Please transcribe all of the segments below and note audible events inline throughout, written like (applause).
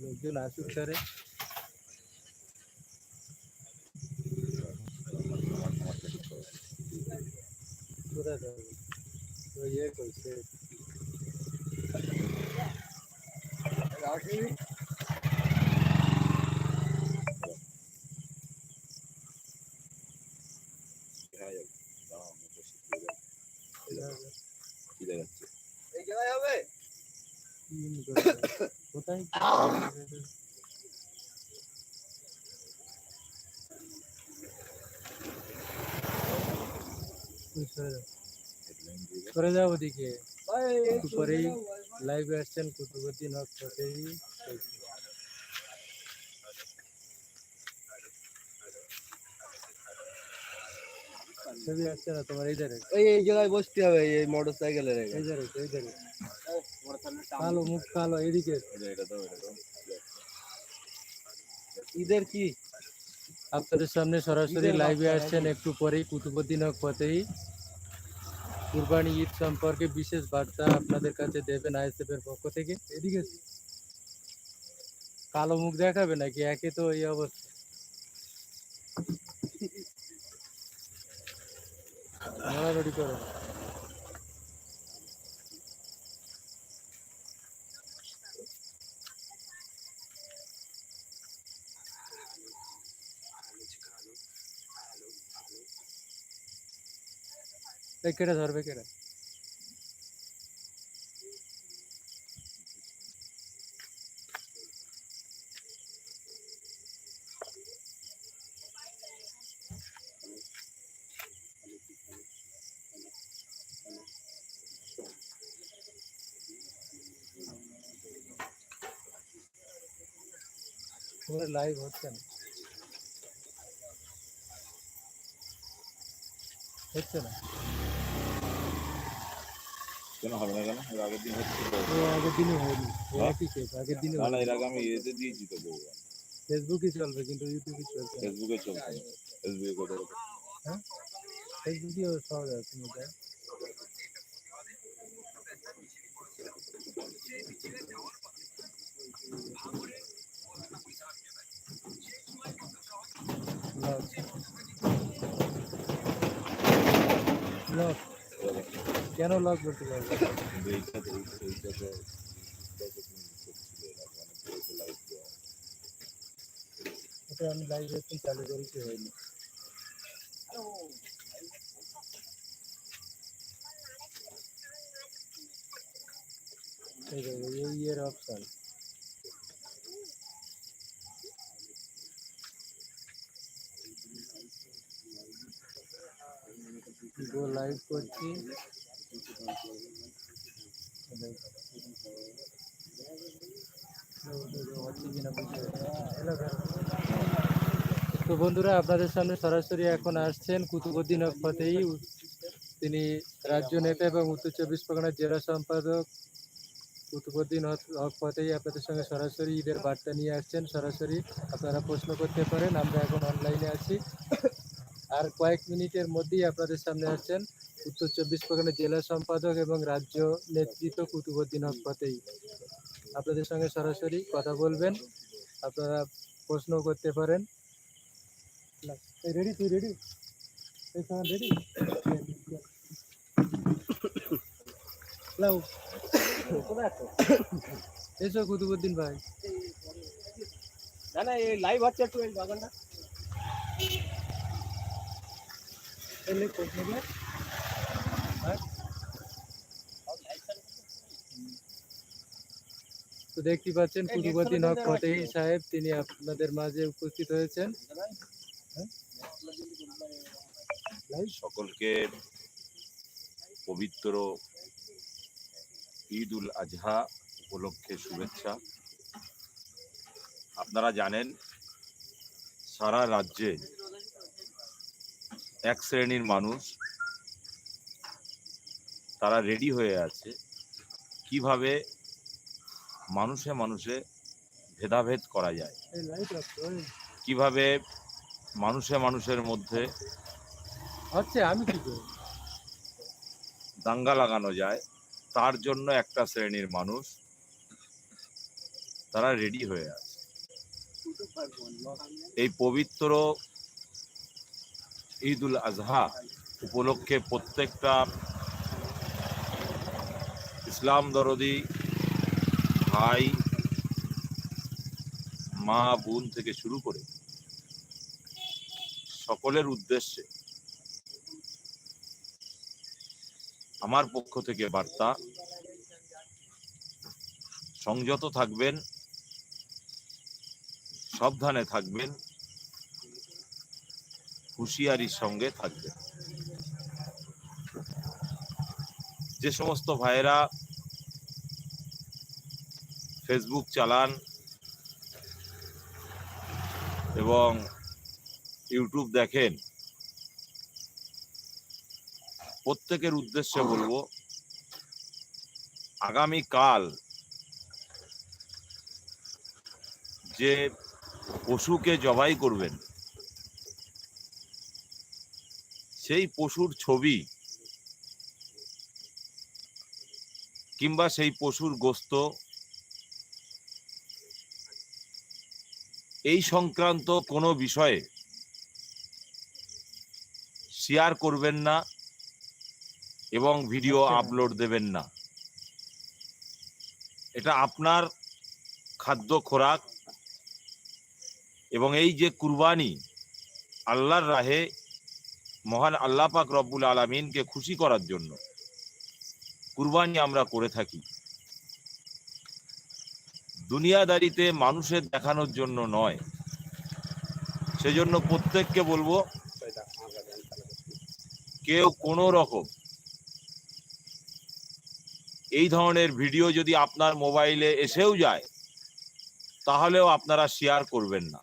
লোকজন আসুক স্যারে ইয়ে করছে? কোথায় তুই সরে যাও। সরে যাও ওদিকে একটু পরেই লাইভে আসছেন কুতুবুদ্দিন হক ফতেহি ছবি আসছে না তোমার এই ধারে এই এই জায়গায় বসতে হবে এই মোটর কালো মুখ কালো এদিকে। ঈদের কি? আপনাদের সামনে সরাসরি লাইভে আসছেন একটু পরেই কুতুবুদ্দিন হক ফতেহি কুরবানি ঈদ সম্পর্কে বিশেষ বার্তা আপনাদের কাছে দেবেন আইএসএফ এর পক্ষ থেকে। এদিকে। কালো মুখ দেখাবে নাকি? একে তো এই অবস্থা। (laughs) নড়ানড়ি করে। কেটে ধরবে কেটে তোমার লাইভ হচ্ছে না হচ্ছে না কেন হবে না কেন এর আগের দিন হচ্ছে তো। ও আগের দিনে হয়নি ও একই কেস আগের দিনে না না এর আগে আমি ইয়েতে দিয়েছি তো বউ ফেসবুকই চলবে কিন্তু ইউটিউবে চলবে না ফেসবুকে চলছে ফেসবুকে করে ফেসবুকেও সহজ আছে মোটাই লক লক কেন লক করতে পারবে আমি লাইভ এখন চালু করেছি হয়নি এই ইয়ের অপশন গো লাইভ করছি। তো বন্ধুরা, আপনাদের সামনে সরাসরি এখন আসছেন কুতুবুদ্দিন ফতেহি তিনি রাজ্য নেতা এবং উত্তর চব্বিশ পরগনার জেলা সম্পাদক। কুতুবুদ্দিন হক- ফতেহি আপনাদের সঙ্গে সরাসরি ঈদের বার্তা নিয়ে আসছেন। সরাসরি আপনারা প্রশ্ন করতে পারেন, আমরা এখন অনলাইনে আছি। আর কয়েক মিনিটের মধ্যেই আপনাদের সামনে আসছেন উত্তর চব্বিশ পরগনার জেলা সম্পাদক এবং রাজ্য নেতৃত্ব কুতুবুদ্দিন হক ফতেহি আপনাদের সঙ্গে সরাসরি কথা বলবেন। আপনারা প্রশ্ন করতে পারেন। রেডি তুই রেডি রেডি এসো কুতুবুদ্দিন ভাই। না না এই লাইভ হচ্ছে একটু বাগানটা এলে প্রশ্ন কর। হ্যাঁ? তো দেখতে পাচ্ছেন কুতুবুদ্দিন হক ফতেহি সাহেব, তিনি আপনাদের মাঝে উপস্থিত হয়েছেন। সকলকে পবিত্র ঈদ উল আজহা উপলক্ষে শুভেচ্ছা। আপনারা জানেন, সারা রাজ্যে এক শ্রেণির মানুষ তারা রেডি হয়ে আছে। কীভাবে মানুষে মানুষে ভেদাভেদ করা যায়। কীভাবে মানুষে মানুষের মধ্যে হচ্ছে আমি কি দাঙ্গা লাগানো যায় তার জন্য একটা শ্রেণির মানুষ তারা রেডি হয়ে আছে। এই পবিত্র ঈদ উল আজহা উপলক্ষে প্রত্যেকটা ইসলাম দরদি ভাই মা বোন থেকে শুরু করে সকলের উদ্দেশ্যে আমার পক্ষ থেকে বার্তা, সংযত থাকবেন, সাবধানে থাকবেন, হুঁশিয়ারির সঙ্গে থাকবেন। যে সমস্ত ভাইয়েরা ফেসবুক চালান এবং ইউটিউব দেখেন। প্রত্যেকের উদ্দেশ্যে বলব আগামী কাল যে পশুকে জবাই করবেন, সেই পশুর ছবি কিংবা সেই পশুর গোস্ত এই সংক্রান্ত কোনো বিষয়ে শেয়ার করবেন না এবং ভিডিও আচ্ছা। আপলোড দেবেন না এটা আপনার খাদ্য খোরাক এবং এই যে কুরবানি আল্লাহর রাহে মহান আল্লাহ পাক রব্বুল আলমিনকে খুশি করার জন্য কুরবানি আমরা করে থাকি দুনিয়াদারিতে মানুষের দেখানোর জন্য নয়। সেজন্য প্রত্যেককে বলব, কেউ কোনো রকম এই ধরনের ভিডিও যদি আপনার মোবাইলে এসেও যায়, তাহলেও আপনারা শেয়ার করবেন না।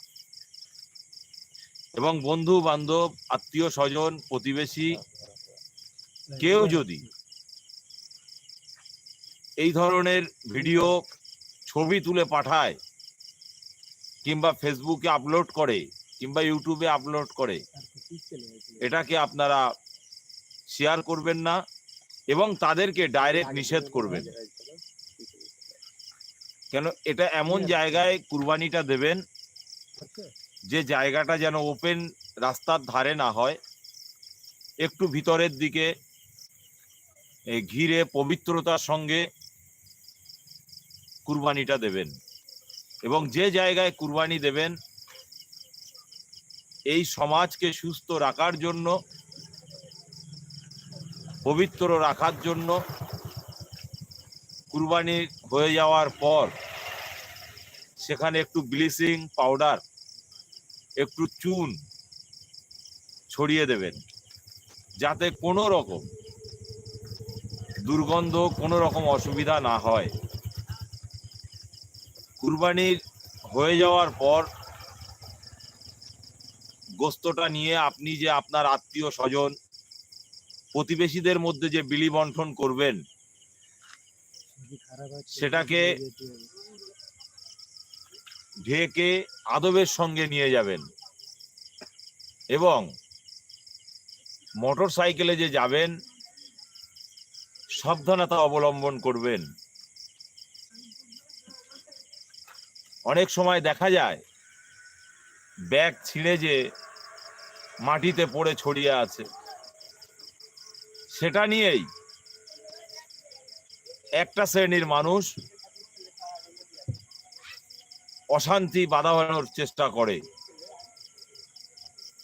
এবং বন্ধু বান্ধব আত্মীয় স্বজন প্রতিবেশী, কেউ যদি এই ধরনের ভিডিও ছবি তুলে পাঠায়, কিংবা ফেসবুকে আপলোড করে, কিংবা ইউটিউবে আপলোড করে। এটাকে আপনারা শেয়ার করবেন না, এবং তাদেরকে ডাইরেক্ট নিষেধ করবেন। কেন, এটা এমন জায়গায় কুরবানিটা দেবেন, যে জায়গাটা যেন ওপেন রাস্তার ধারে না হয়, একটু ভিতরের দিকে ঘিরে পবিত্রতার সঙ্গে কুরবানিটা দেবেন। এবং যে জায়গায় কুরবানি দেবেন, এই সমাজকে সুস্থ রাখার জন্য, পবিত্র রাখার জন্য কুরবানি হয়ে যাওয়ার পর, সেখানে একটু ব্লিচিং পাউডার, একটু চুন ছড়িয়ে দেবেন। যাতে কোনো রকম দুর্গন্ধ, কোনো রকম অসুবিধা না হয়। কুরবানির হয়ে যাওয়ার পর গোস্তটা নিয়ে আপনি যে আপনার আত্মীয় স্বজন, প্রতিবেশীদের মধ্যে যে বিলি বন্টন করবেন, সেটাকে- ঢেকে আদবের সঙ্গে নিয়ে যাবেন এবং মোটর সাইকেলে যে যাবেন, সাবধানতা অবলম্বন করবেন। অনেক সময় দেখা যায় ব্যাগ ছিঁড়ে যে মাটিতে পড়ে ছড়িয়ে আছে। সেটা নিয়েই একটা শ্রেণির মানুষ অশান্তি বাঁধানোর চেষ্টা করে।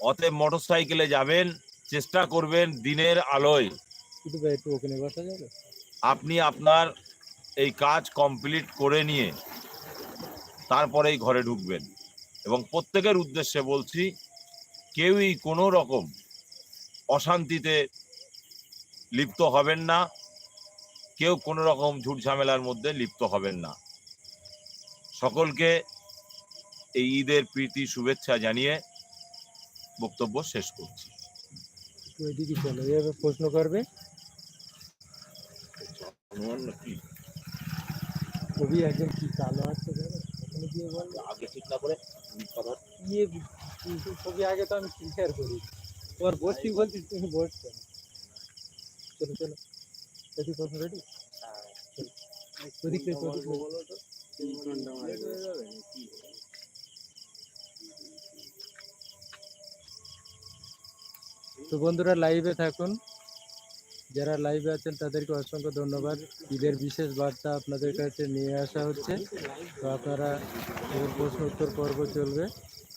অতএব মোটর সাইকেলে যাবেন চেষ্টা করবেন দিনের আলোয়। আপনি আপনার এই কাজ কমপ্লিট করে নিয়ে তারপরেই ঘরে ঢুকবেন। এবং প্রত্যেকের উদ্দেশ্যে বলছি কেউই কোনো রকম অশান্তিতে লিপ্ত হবেন না কেউ কোনো রকম ঝুট ঝামেলার মধ্যে লিপ্ত হবেন না। সকলকে এই ঈদের প্রীতি শুভেচ্ছা জানিয়ে বক্তব্য শেষ করছি। একটু ওইদিকে চলো? এভাবে প্রশ্ন করবে? কবি একজন কি কালো আছে? আগে ঠিক না করে ইয়ে ছবি আগে তো আমি ক্লিয়ার করি। তোমার বসছি বলছিস তুমি বসছো। না। চলো। চলো রেডি প্রশ্ন রেডি ওদিক তো বন্ধুরা লাইভে থাকুন। যারা লাইভে আছেন, তাদেরকে অসংখ্য ধন্যবাদ। ঈদের বিশেষ বার্তা আপনাদের কাছে নিয়ে আসা হচ্ছে। তো আপনারা প্রশ্ন উত্তর পর্ব চলবে।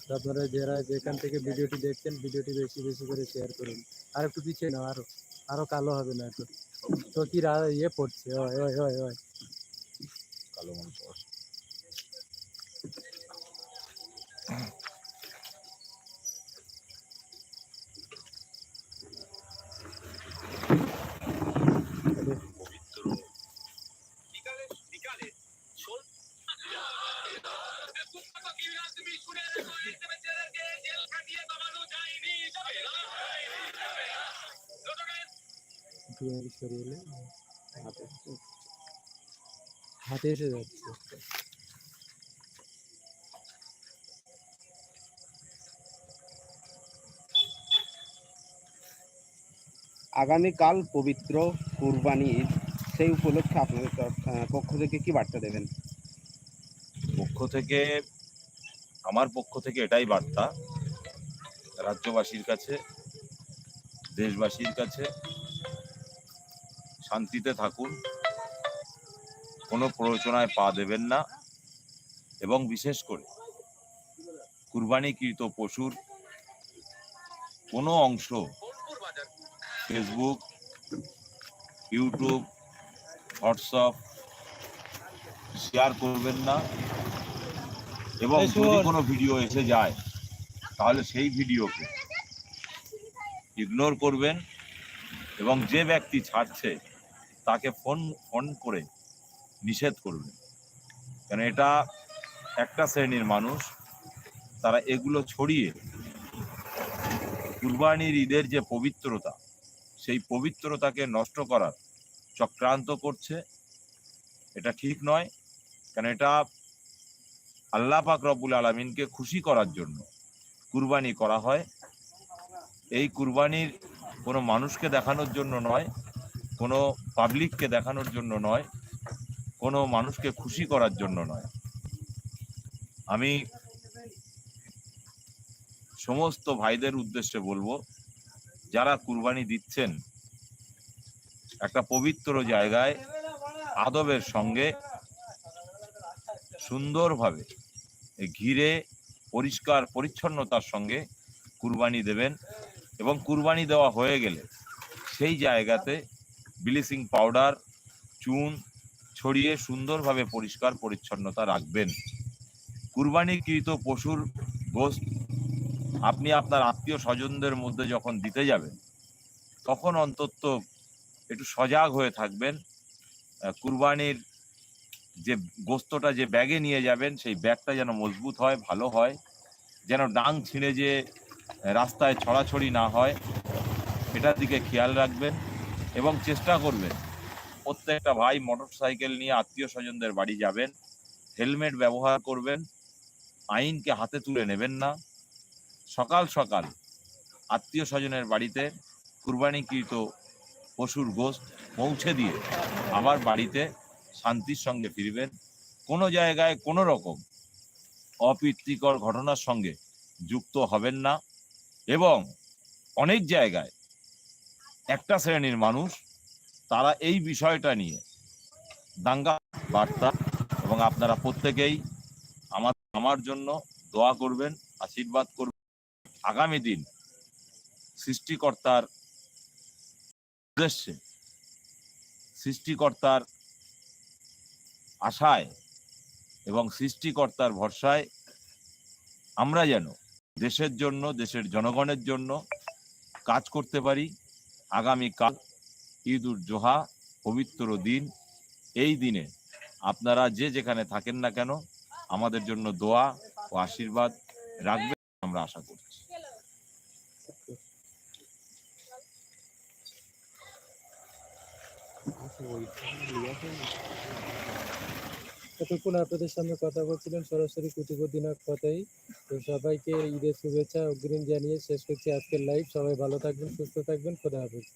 তো আপনারা যারা যেখান থেকে ভিডিওটি দেখছেন, ভিডিওটি বেশি বেশি করে শেয়ার করুন। আর একটু পিছিয়ে নাও আরও আরও কালো হবে না একটু। তো কি ইয়ে পড়ছে, ওই হয় ওই ওই। কালো মানুষ একটু আগে সরিয়ে এলে হাতে। হাতে এসে যাচ্ছে। আগামীকাল পবিত্র কুরবানি ঈদ সেই উপলক্ষে আপনাদের পক্ষ থেকে কি বার্তা দেবেন? পক্ষ থেকে আমার পক্ষ থেকে এটাই বার্তা। রাজ্যবাসীর কাছে দেশবাসীর কাছে শান্তিতে থাকুন। কোনো প্ররোচনায় পা দেবেন না। এবং বিশেষ করে কুরবানিকৃত পশুর কোনো অংশ ফেসবুক ইউটিউব হোয়াটসঅ্যাপ শেয়ার করবেন না। এবং যদি কোনো ভিডিও এসে যায় তাহলে সেই ভিডিওকে ইগনোর করবেন এবং যে ব্যক্তি ছাড়ছে তাকে ফোন ফোন করে নিষেধ করবেন কেন এটা একটা শ্রেণির মানুষ, তারা এগুলো ছড়িয়ে কুরবানির ঈদের যে পবিত্রতা, সেই পবিত্রতাকে নষ্ট করার চক্রান্ত করছে। এটা ঠিক নয়। কেন এটা আল্লাহ পাক রব্বুল আলমিনকে খুশি করার জন্য কুরবানি করা হয়। এই কুরবানির কোনো মানুষকে দেখানোর জন্য নয় কোনো পাবলিককে দেখানোর জন্য নয়, কোনো মানুষকে খুশি করার জন্য নয়। আমি সমস্ত ভাইদের উদ্দেশ্যে বলব, যারা কুরবানি দিচ্ছেন, একটা পবিত্র জায়গায় আদবের সঙ্গে সুন্দরভাবে ঘিরে পরিষ্কার পরিচ্ছন্নতার সঙ্গে কুরবানি দেবেন এবং কুরবানি দেওয়া হয়ে গেলে সেই জায়গাতে ব্লিচিং পাউডার, চুন ছড়িয়ে সুন্দরভাবে পরিষ্কার পরিচ্ছন্নতা রাখবেন। কুরবানিকৃত পশুর গোস্ত আপনি আপনার আত্মীয় স্বজনদের মধ্যে যখন দিতে যাবেন, তখন অন্তত একটু সজাগ হয়ে থাকবেন। কুরবানির যে গোস্তটা যে ব্যাগে নিয়ে যাবেন, সেই ব্যাগটা যেন মজবুত হয়, ভালো হয়, যেন ডাং ছিঁড়ে যে রাস্তায় ছড়াছড়ি না হয়। এটার দিকে খেয়াল রাখবেন। এবং চেষ্টা করবেন প্রত্যেকটা ভাই মোটর সাইকেল নিয়ে আত্মীয় স্বজনদের বাড়ি যাবেন হেলমেট ব্যবহার করবেন, আইনকে হাতে তুলে নেবেন না। সকাল সকাল আত্মীয় স্বজনের বাড়িতে কুরবানিকৃত পশুর গোস্ত পৌঁছে দিয়ে আবার বাড়িতে শান্তির সঙ্গে ফিরবেন। কোনো জায়গায় কোনো রকম অপ্রীতিকর ঘটনার সঙ্গে যুক্ত হবেন না এবং অনেক জায়গায় একটা শ্রেণির মানুষ, তারা এই বিষয়টা নিয়ে দাঙ্গা বার্তা এবং আপনারা প্রত্যেকেই আমার আমার জন্য দোয়া করবেন, আশীর্বাদ করবেন। আগামী দিন সৃষ্টিকর্তার উদ্দেশ্যে, সৃষ্টিকর্তার আশায় এবং সৃষ্টিকর্তার ভরসায় আমরা যেন দেশের জন্য, দেশের জনগণের জন্য কাজ করতে পারি। আগামীকাল ঈদ উল জোহা, পবিত্র দিন। এই দিনে আপনারা যে যেখানে থাকেন না কেন, আমাদের জন্য দোয়া ও আশীর্বাদ রাখবেন আমরা আশা করছি। এতক্ষণ আপনাদের সামনে কথা বলছিলেন সরাসরি কুতুবুদ্দিনের কথাই। তো সবাইকে ঈদের শুভেচ্ছা, অগ্রিম জানিয়ে শেষ করছি আজকের লাইভ সবাই ভালো থাকবেন, সুস্থ থাকবেন, খোদা হাফেজ।